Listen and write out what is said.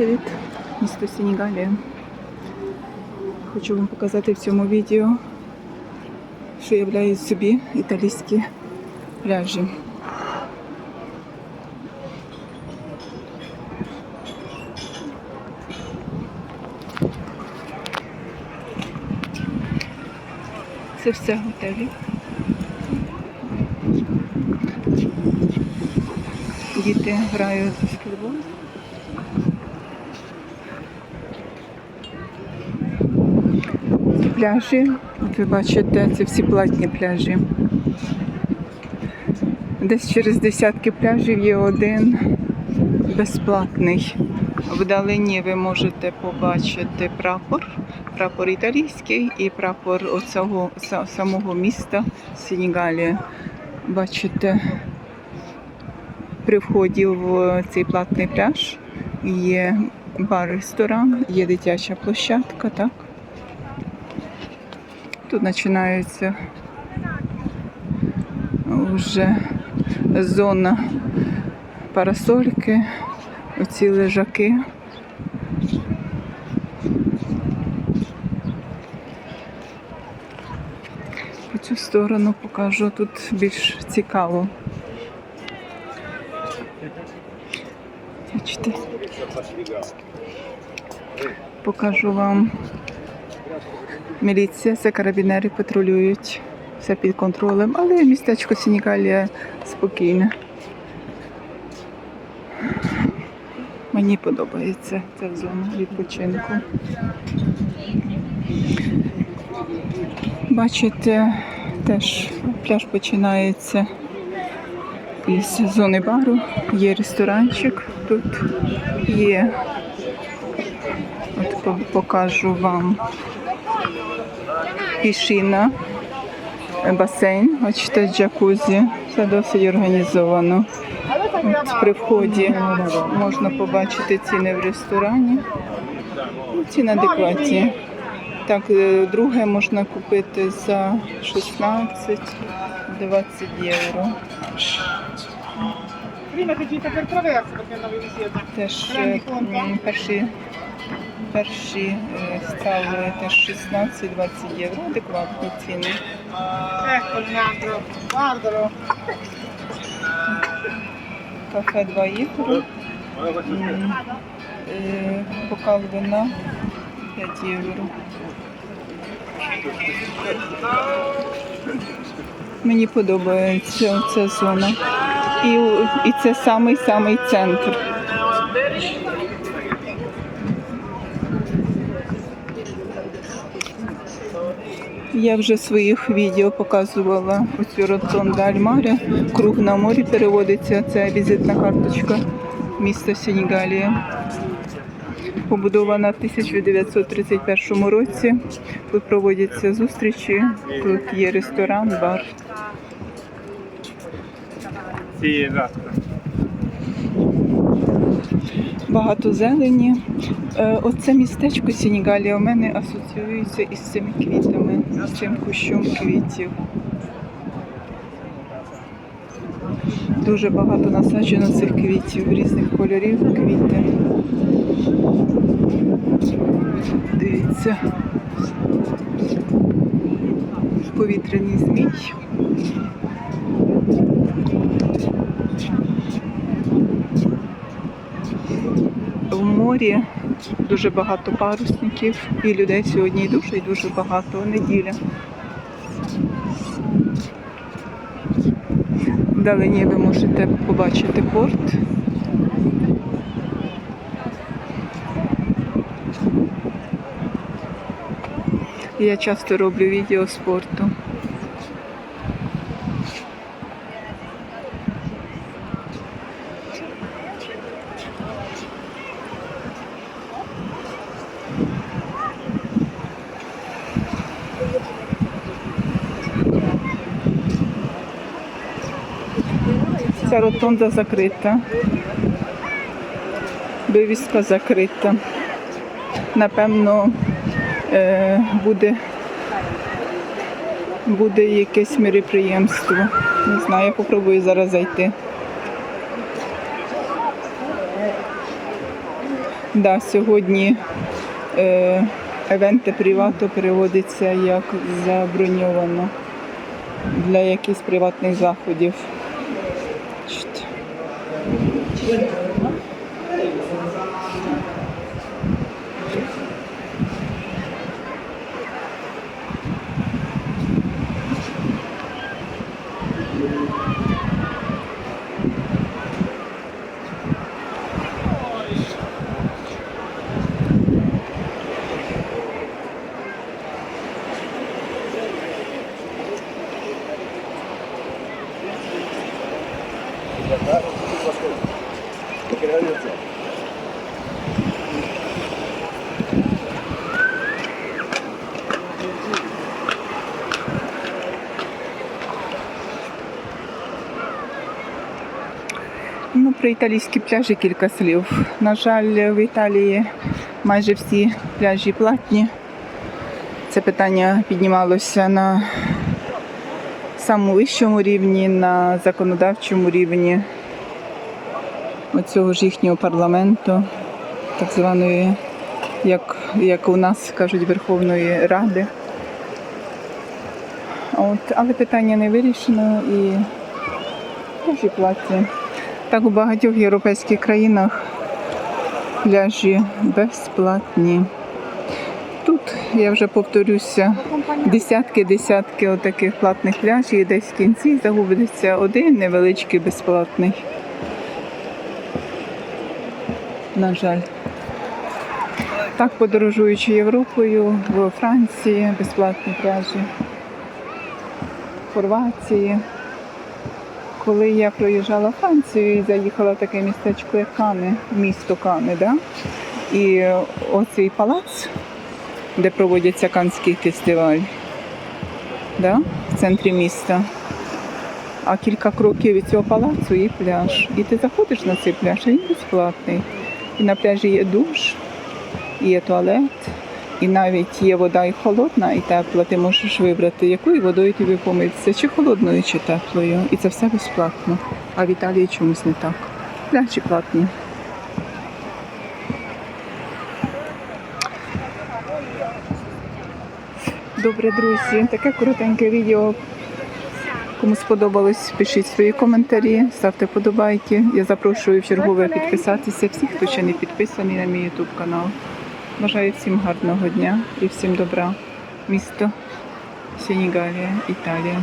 Привіт, місто Сенігалія. Хочу вам показати в цьому відео, що являють собі італійські пляжі. Це все готелі. Діти грають в баскетбол. Пляжі, ви бачите, це всі платні пляжі. Десь через десятки пляжів є один безплатний. Вдалині ви можете побачити прапор, прапор італійський і прапор оцього самого міста Сенігалія. Бачите, при вході в цей платний пляж є бар-ресторан, є дитяча площадка, так? Тут починається вже зона парасольки, оці лежаки. По цю сторону покажу тут більш цікаво. Бачите? Покажу вам. Міліція, це карабінери патрулюють все під контролем, але містечко Сінігалія спокійне. Мені подобається ця зона відпочинку. Бачите, теж пляж починається із зони бару. Є ресторанчик тут, є. От покажу вам пішина, басейн, бачите, джакузі. Все досить організовано. От при вході можна побачити ціни в ресторані. Ну, Ціни адекватні. Так, е, друге можна купити за 16-20 євро. Теж е, перші, перші страви теж 16-20 євро. Адекватні ціни. Кафе 2 євро. Бокал вина 5 євро. Мені подобається ця зона. І, і це самий-самий центр. Я вже в своїх відео показувала оцю ротонда Альмаря. Круг на морі переводиться. Це візитна карточка міста Сенігалія. Побудована в 1931 році. Тут проводяться зустрічі, тут є ресторан, бар. Багато зелені. Е, Оце містечко Сенігалія у мене асоціюється із цими квітами, з цим кущом квітів. Дуже багато насаджено цих квітів, різних кольорів квіти. Дивіться. Повітряний змій. В морі дуже багато парусників і людей сьогодні дуже і дуже багато. Неділя. Вдалині ви можете побачити порт. Я часто роблю відео з Ця ротонда закрита. Вивіска закрита. Напевно, е, буде, буде якесь мероприємство. Не знаю, я попробую зараз зайти. Да, сьогодні е, евенте привато переводиться як заброньовано для якихось приватних заходів. quên Ну, про італійські пляжі кілька слів. На жаль, в Італії майже всі пляжі платні. Це питання піднімалося на самому вищому рівні, на законодавчому рівні оцього ж їхнього парламенту, так званої, як, як у нас кажуть, Верховної Ради. От, але питання не вирішено і пляжі платні. Так у багатьох європейських країнах пляжі безплатні. Тут я вже повторюся, десятки-десятки отаких платних пляжів, і десь в кінці загубиться один невеличкий безплатний. На жаль. Так, подорожуючи Європою, в Франції безплатні пляжі, в Хорватії. Коли я проїжджала Францію і заїхала в таке містечко, як Кани, місто Кани, да? і оцей палац, де проводиться Канський фестиваль, да? в центрі міста. А кілька кроків від цього палацу є пляж. І ти заходиш на цей пляж, а він безплатний. І на пляжі є душ, і є туалет, і навіть є вода і холодна, і тепла. Ти можеш вибрати, якою водою тобі помитися, чи холодною, чи теплою. І це все безплатно. А в Італії чомусь не так. Пляжі платні. Добре, друзі, таке коротеньке відео. Кому сподобалось, пишіть свої коментарі, ставте подобайки. Я запрошую в чергове підписатися всіх, хто ще не підписаний на мій YouTube канал. Бажаю всім гарного дня і всім добра. Місто Сенігалія, Італія.